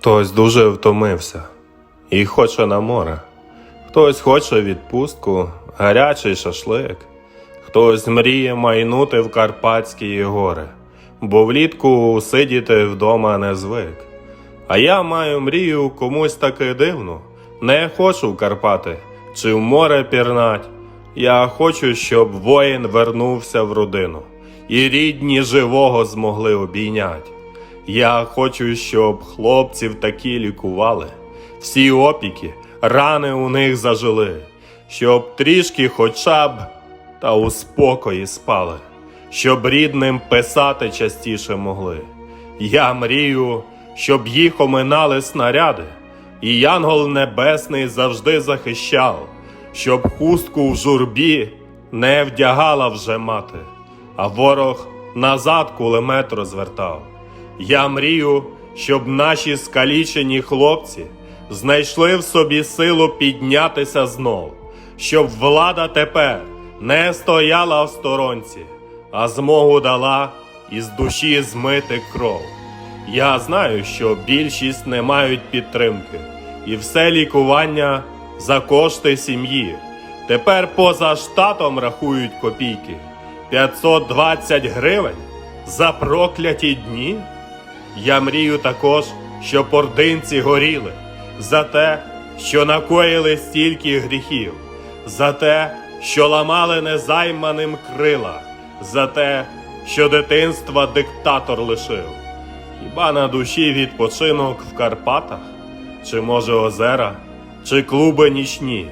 Хтось дуже втомився і хоче на море. Хтось хоче відпустку, гарячий шашлик. Хтось мріє майнути в Карпатські гори, бо влітку сидіти вдома не звик. А я маю мрію комусь таки дивну. Не хочу в Карпати чи в море пірнать. Я хочу, щоб воїн вернувся в родину, і рідні живого змогли обійнять. Я хочу, щоб хлопців такі лікували, всі опіки, рани у них зажили, щоб трішки хоча б та у спокої спали, щоб рідним писати частіше могли. Я мрію, щоб їх оминали снаряди, і янгол небесний завжди захищав, щоб хустку в журбі не вдягала вже мати, а ворог назад кулемет розвертав. Я мрію, щоб наші скалічені хлопці знайшли в собі силу піднятися знов, щоб влада тепер не стояла в сторонці, а змогу дала із душі змити кров. Я знаю, що більшість не мають підтримки, і все лікування за кошти сім'ї. Тепер поза штатом рахують копійки 520 гривень за прокляті дні. Я мрію також, щоб ординці горіли за те, що накоїли стільки гріхів, за те, що ламали незайманим крила, за те, що дитинства диктатор лишив. Хіба на душі відпочинок в Карпатах? Чи може озера, чи клуби нічні?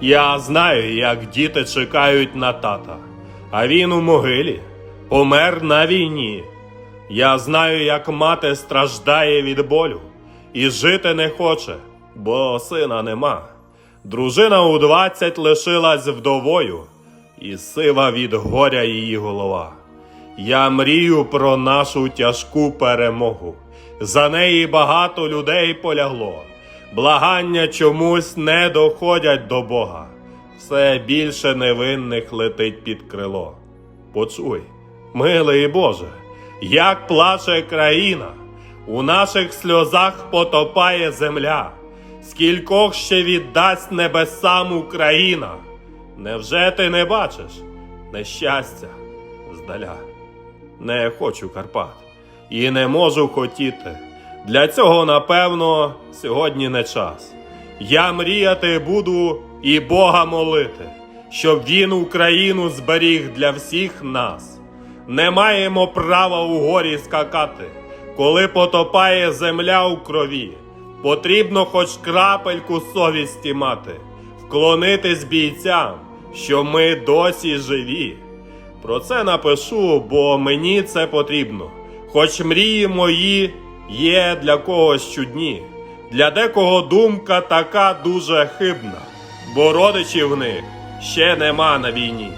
Я знаю, як діти чекають на тата, а він у могилі помер на війні. Я знаю, як мати страждає від болю і жити не хоче, бо сина нема. Дружина у двадцять лишилась вдовою, і сива від горя її голова. Я мрію про нашу тяжку перемогу. За неї багато людей полягло. Благання чомусь не доходять до Бога. Все більше невинних летить під крило. Почуй, милий Боже, як плаче країна, у наших сльозах потопає земля, скількох ще віддасть небесам Україна. Невже ти не бачиш нещастя здаля? Не хочу Карпат і не можу хотіти. Для цього, напевно, сьогодні не час. Я мріяти буду і Бога молити, щоб він Україну зберіг для всіх нас. Не маємо права у горі скакати, коли потопає земля у крові. Потрібно хоч крапельку совісті мати, вклонитись бійцям, що ми досі живі. Про це напишу, бо мені це потрібно. Хоч мрії мої є для когось чудні, для декого думка така дуже хибна, бо родичів в них ще нема на війні.